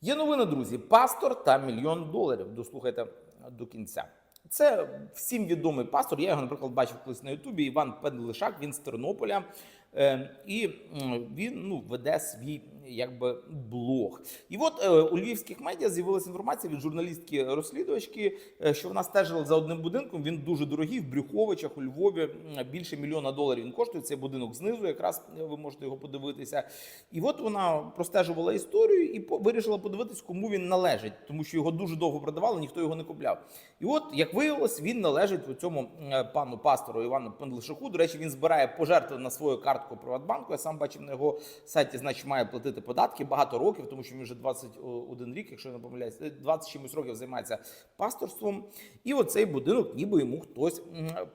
Є новина, друзі. Пастор та мільйон доларів. Дослухайте до кінця. Це всім відомий пастор. Я його, наприклад, бачив колись на Ютубі. Іван Пендлишак, він з Тернополя. Е, і він ну, веде свій якби блог. І от е, у львівських медіа з'явилася інформація від журналістки-розслідувачки, е, що вона стежила за одним будинком. Він дуже дорогий в Брюховичах у Львові. Більше мільйона доларів він коштує. Цей будинок знизу, якраз е, ви можете його подивитися. І от вона простежувала історію і по- вирішила подивитись, кому він належить, тому що його дуже довго продавали, ніхто його не купляв. І от, як виявилось, він належить у цьому пану пастору Івану Пендлишаку. До речі, він збирає пожертви на свою картку Приватбанку. Я сам бачив на його сайті, значить, має платити податки багато років, тому що він вже 21 рік, якщо я не помиляюсь, е, 20 чимось років займається пасторством. І оцей будинок, ніби йому хтось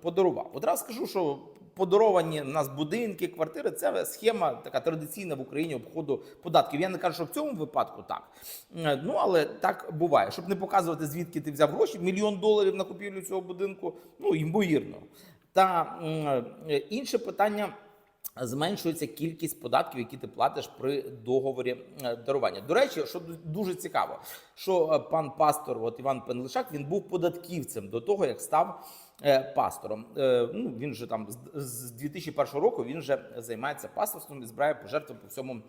подарував. Одразу скажу, що подаровані в нас будинки, квартири це схема така традиційна в Україні обходу податків. Я не кажу, що в цьому випадку так. Е, Ну але так буває. Щоб не показувати, звідки ти взяв гроші, мільйон доларів на купівлю цього будинку. Ну ймовірно. Та е, інше питання. Зменшується кількість податків, які ти платиш при договорі е, дарування. До речі, що дуже цікаво, що е, пан пастор, от Іван Пенлишак, він був податківцем до того, як став е, пастором. Ну він же там з- з 2001 року він вже займається пасторством і збирає пожертви по всьому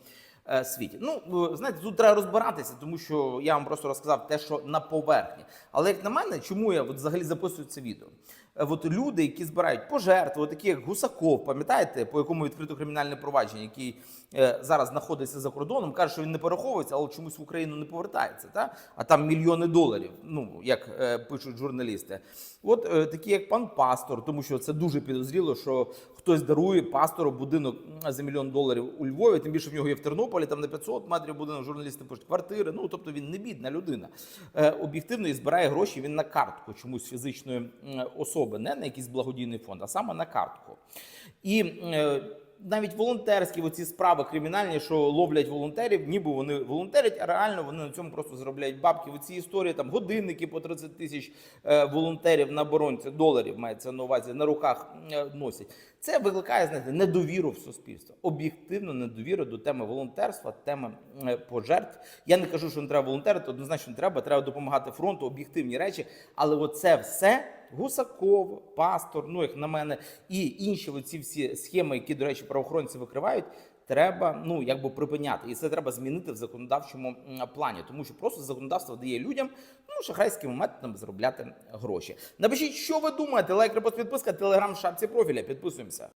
світі. Ну е, знаєте, тут треба розбиратися, тому що я вам просто розказав те, що на поверхні. Але як на мене, чому я от взагалі записую це відео? Е, От люди, які збирають пожертви, такі як Гусаков, пам'ятаєте, по якому відкрито кримінальне провадження, який е, зараз знаходиться за кордоном, каже, що він не переховується, але чомусь в Україну не повертається. Та? А там мільйони доларів, ну як е, пишуть журналісти. От е, такі, як пан пастор, тому що це дуже підозріло, що хтось дарує пастору будинок за мільйон доларів у Львові, тим більше в нього є в Тернополі, там на 500 метрів будинок, журналісти пишуть квартири. Ну тобто він не бідна людина. Е, об'єктивно і збирає гроші він на картку чомусь фізичної особи, не на якийсь благодійний фонд, а саме на картку. І е, навіть волонтерські оці справи кримінальні, що ловлять волонтерів, ніби вони волонтерять, а реально вони на цьому просто заробляють бабки. В цій історії там годинники по 30 тисяч е, волонтерів на оборонці доларів мається на увазі на руках е, носять. Це викликає знаєте, недовіру в суспільство, об'єктивну недовіру до теми волонтерства, теми е, пожертв. Я не кажу, що не треба волонтерити, однозначно не треба. Треба допомагати фронту, об'єктивні речі. Але оце все Гусаков, пастор, ну як на мене, і інші оці всі схеми, які, до речі, правоохоронці викривають. Треба ну якби припиняти, і це треба змінити в законодавчому плані, тому що просто законодавство дає людям ну шахрайськими методами заробляти гроші. Напишіть, що ви думаєте. Лайк, репост, підписка, телеграм, в шапці профіля. Підписуємося.